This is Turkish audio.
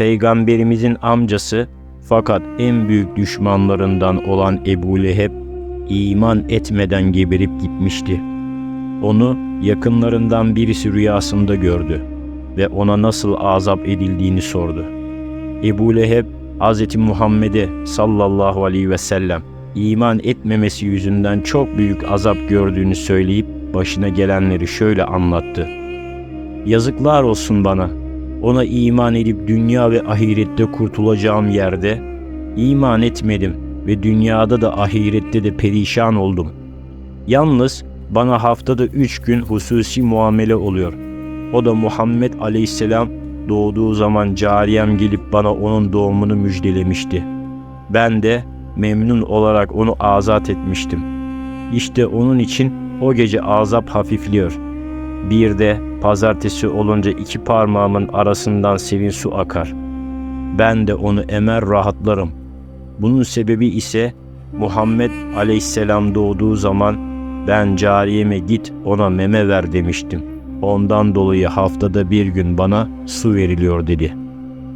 Peygamberimizin amcası fakat en büyük düşmanlarından olan Ebu Leheb iman etmeden geberip gitmişti. Onu yakınlarından birisi rüyasında gördü ve ona nasıl azap edildiğini sordu. Ebu Leheb Hz. Muhammed'e sallallahu aleyhi ve sellem iman etmemesi yüzünden çok büyük azap gördüğünü söyleyip başına gelenleri şöyle anlattı. Yazıklar olsun bana. Ona iman edip dünya ve ahirette kurtulacağım yerde iman etmedim ve dünyada da ahirette de perişan oldum. Yalnız bana haftada üç gün hususi muamele oluyor. O da Muhammed aleyhisselam doğduğu zaman cariyem gelip bana onun doğumunu müjdelemişti. Ben de memnun olarak onu azat etmiştim. İşte onun için o gece azap hafifliyor. Bir de pazartesi olunca iki parmağımın arasından sevin su akar. Ben de onu emer rahatlarım. Bunun sebebi ise Muhammed aleyhisselam doğduğu zaman ben cariyeme git ona meme ver demiştim. Ondan dolayı haftada bir gün bana su veriliyor dedi.''